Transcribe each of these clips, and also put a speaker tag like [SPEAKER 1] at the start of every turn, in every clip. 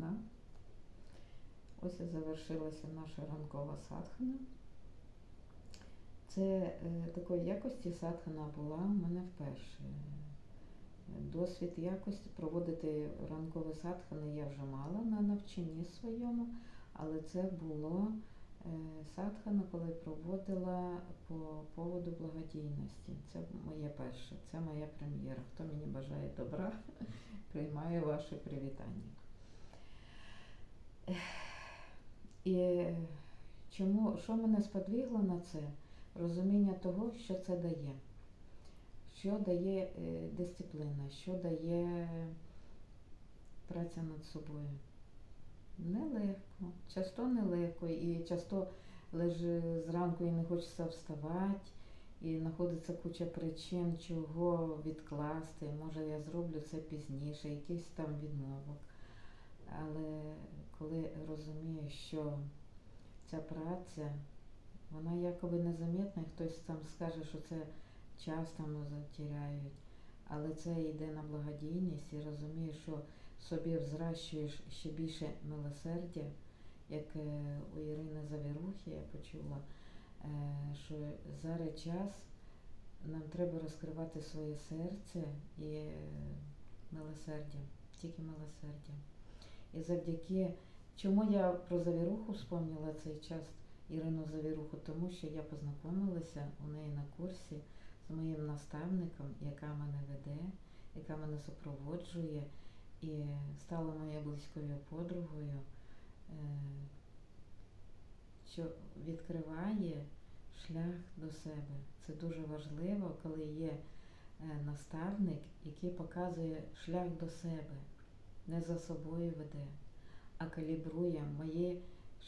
[SPEAKER 1] вікна. Ось і завершилася наша ранкова садхана. Це е, такої якості садхана була у мене вперше. Досвід якості проводити ранкові садхани я вже мала на навчанні своєму, але це було е, садхана, коли проводила по поводу благодійності. Це моє перше, це моя прем'єра. Хто мені бажає добра, приймаю ваше привітання. І чому, що мене сподвигло на це? Розуміння того, що це дає, що дає е, дисципліна, що дає праця над собою. Нелегко, часто нелегко, і часто лежи зранку і не хочеться вставати, і знаходиться куча причин, чого відкласти. Може я зроблю це пізніше, якийсь там відмовок. Але коли розумієш, що ця праця, вона якоби незамітна, і хтось там скаже, що це час там затіряють, але це йде на благодійність і розумієш, що собі взращуєш ще більше милосердя, як е, у Ірини Завірухи я почула, е, що зараз час нам треба розкривати своє серце і е, милосердя, тільки милосердя. І завдяки чому я про завіруху вспомнила цей час Ірину Завіруху, тому що я познайомилася у неї на курсі з моїм наставником, яка мене веде, яка мене супроводжує і стала моєю близькою подругою, е, що відкриває шлях до себе. Це дуже важливо, коли є е, наставник, який показує шлях до себе, не за собою веде, а калібрує мої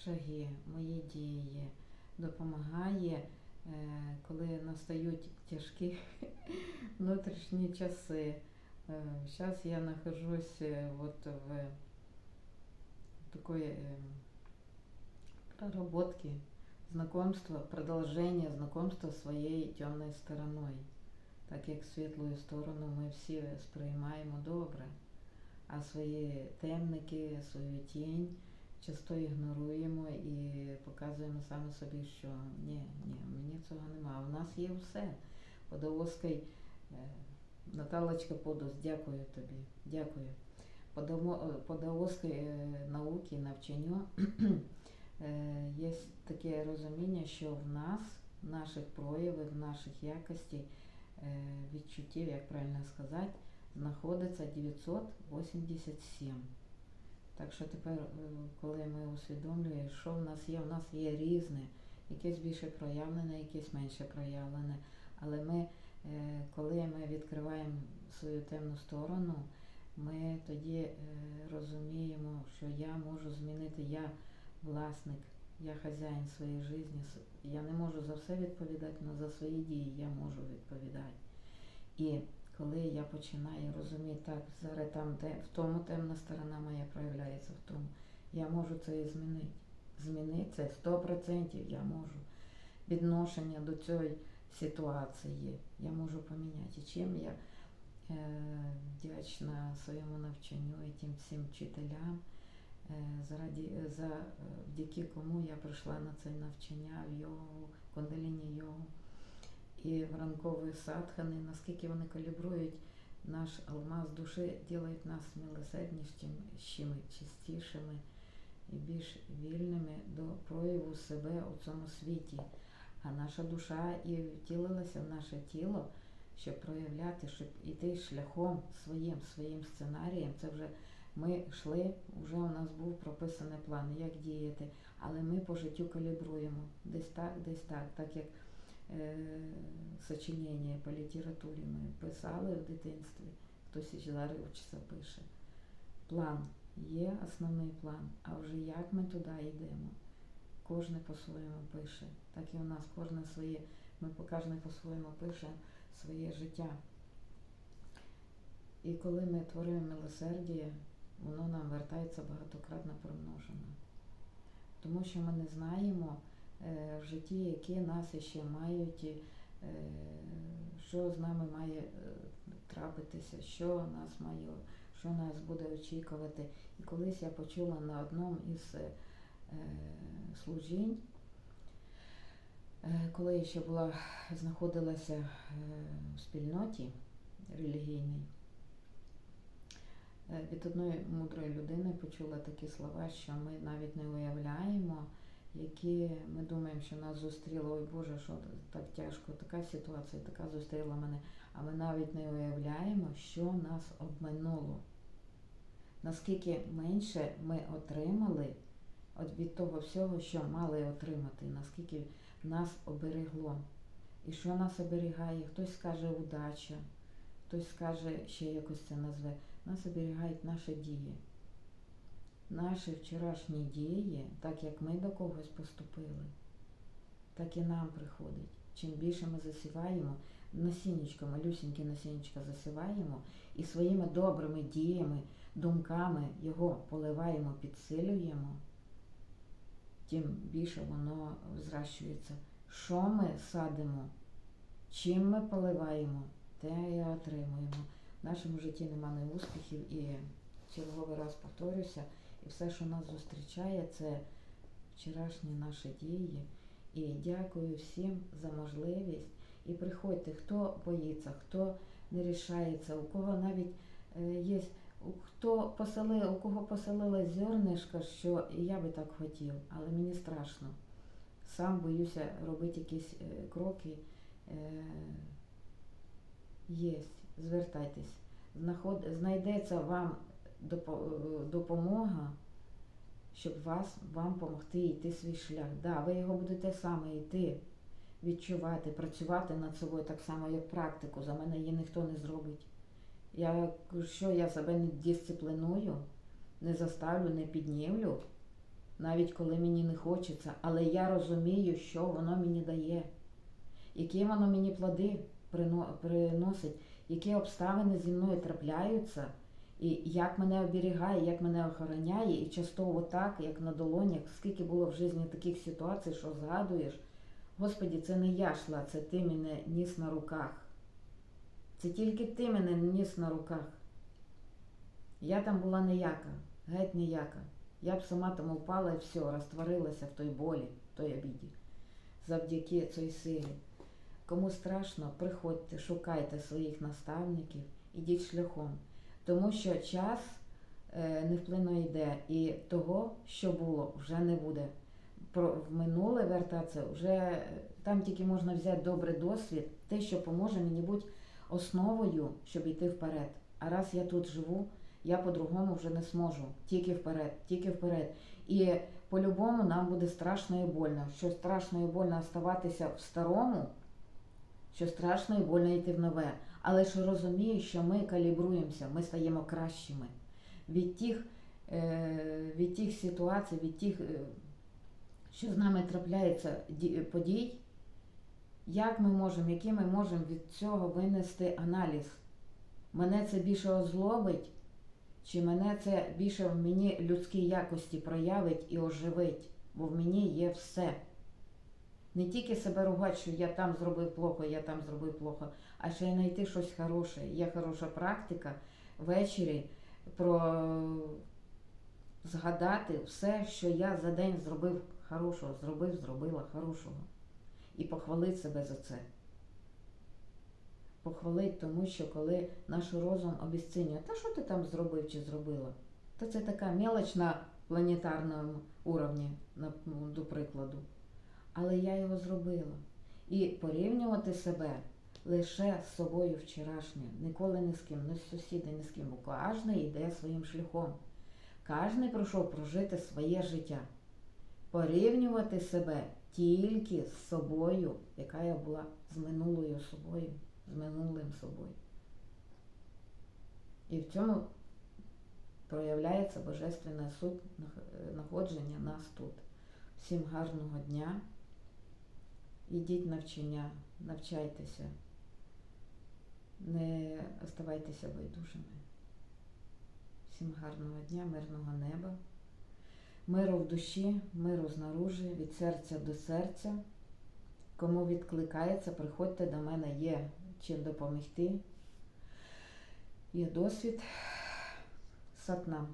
[SPEAKER 1] шаги, мої дії, допомагає, е, коли настають тяжкі внутрішні часи. Сейчас я нахожусь э, вот в такой э, проработке знакомства, продолжение знакомства своєю темною стороною. Так як світлу сторону ми всі сприймаємо добре, а свої темники, свою тінь часто ігноруємо і показуємо саме собі, що ні, ні, мені цього немає. У нас є все. Водовозкий Наталочка Подус, дякую тобі. Дякую. По даоській науці, навчанню є таке розуміння, що в нас, в наших проявах, в наших якостей, відчуттів, як правильно сказати, знаходиться 987. Так що тепер, коли ми усвідомлюємо, що в нас є, в нас є різне, якесь більше проявлене, якесь менше проявлене. Але ми Е, коли ми відкриваємо свою темну сторону, ми тоді е, розуміємо, що я можу змінити, я власник, я хазяїн своєї житті, я не можу за все відповідати, але за свої дії я можу відповідати. І коли я починаю розуміти, так, зараз там де в тому темна сторона моя проявляється в тому, я можу це і змінити. Змінити це 100% я можу. Відношення до цієї ситуації я можу поміняти. І чим я е, вдячна своєму навчанню і тим всім вчителям, е, заради, за, вдяки кому я прийшла на це навчання в йогу, кундаліні йогу і в ранкові садхани, наскільки вони калібрують наш алмаз душі, роблять нас милосерднішими, чистішими і більш вільними до прояву себе у цьому світі а наша душа і втілилася в наше тіло, щоб проявляти, щоб іти шляхом своїм своїм сценарієм. Це вже ми йшли, вже у нас був прописаний план, як діяти, але ми по життю калібруємо. Десь так, десь так, так як сочинення по літературі ми писали в дитинстві, хтось і зараз вчиться пише. План є основний план, а вже як ми туди йдемо. Кожне по-своєму пише. Так і у нас кожне своє, ми кожен по-своєму пише своє життя. І коли ми творимо милосердя, воно нам вертається багатократно промножено. Тому що ми не знаємо е, в житті, які нас ще мають, е, що з нами має е, трапитися, що нас має, що нас буде очікувати. І колись я почула на одному із е, служінь, е, коли я ще була, знаходилася е, в спільноті релігійній, е, від одної мудрої людини почула такі слова, що ми навіть не уявляємо, які ми думаємо, що нас зустріло, ой Боже, що так тяжко, така ситуація, така зустріла мене. А ми навіть не уявляємо, що нас обминуло. Наскільки менше ми отримали от від того всього, що мали отримати, наскільки нас оберегло. І що нас оберігає? Хтось скаже удача, хтось скаже, ще якось це назве. Нас оберігають наші дії. Наші вчорашні дії, так як ми до когось поступили, так і нам приходить. Чим більше ми засіваємо, насіннячко, малюсіньке насіннячко засіваємо і своїми добрими діями, думками його поливаємо, підсилюємо, тим більше воно зращується. Що ми садимо, чим ми поливаємо, те і отримуємо. В нашому житті немає успіхів і черговий раз повторюся, і все, що нас зустрічає, це вчорашні наші дії. І дякую всім за можливість. І приходьте, хто боїться, хто не рішається, у кого навіть е, є, хто поселив, у кого поселилась зернишко, що я би так хотів, але мені страшно. Сам боюся робити якісь е, кроки. Е, є, звертайтесь. Знайдеться вам допомога, щоб вас, вам допомогти йти свій шлях. Да, ви його будете саме йти, відчувати, працювати над собою так само, як практику. За мене її ніхто не зробить. Я, що я себе не дисципліную, не заставлю, не піднімлю, навіть коли мені не хочеться, але я розумію, що воно мені дає, які воно мені плоди приносить, які обставини зі мною трапляються. І як мене оберігає, як мене охороняє, і часто так, як на долонях, скільки було в житті таких ситуацій, що згадуєш, Господі, це не я йшла, це ти мене ніс на руках. Це тільки ти мене ніс на руках. Я там була ніяка, геть ніяка. Я б сама там упала і все, розтворилася в той болі, в той обіді. Завдяки цій силі. Кому страшно, приходьте, шукайте своїх наставників, ідіть шляхом. Тому що час е, невплинно йде, і того, що було, вже не буде. Про в минуле вертатися вже е, там тільки можна взяти добрий досвід, те, що поможе мені бути основою, щоб йти вперед. А раз я тут живу, я по-другому вже не зможу. Тільки вперед, тільки вперед. І по-любому нам буде страшно і больно. Що страшно і больно оставатися в старому, що страшно і больно йти в нове. Але ж розумію, що ми калібруємося, ми стаємо кращими. Від тих, е, від тих ситуацій, від тих, е, що з нами трапляється подій, як ми можемо, які ми можемо від цього винести аналіз? Мене це більше озлобить, чи мене це більше в мені людські якості проявить і оживить, бо в мені є все. Не тільки себе ругати, що я там зробив плохо, я там зробив плохо, а ще й знайти щось хороше. Є хороша практика ввечері про згадати все, що я за день зробив хорошого, зробив, зробила хорошого. І похвалити себе за це. Похвалити, тому що коли наш розум обіцінює, та що ти там зробив чи зробила? Та це така мелоч на планетарному уровні, ну, до прикладу. Але я його зробила. І порівнювати себе лише з собою вчорашнім, ніколи ні з ким, ні з сусідом, ні з ким, бо кожен йде своїм шляхом. Кожен пройшов прожити своє життя. Порівнювати себе тільки з собою, яка я була з минулою собою, з минулим собою. І в цьому проявляється Божественна суть нах- знаходження нас тут. Всім гарного дня. Ідіть навчання, навчайтеся, не оставайтеся байдужими. Всім гарного дня, мирного неба, миру в душі, миру знаружи, від серця до серця. Кому відкликається, приходьте до мене, є чим допомогти. Є досвід, Сатнам.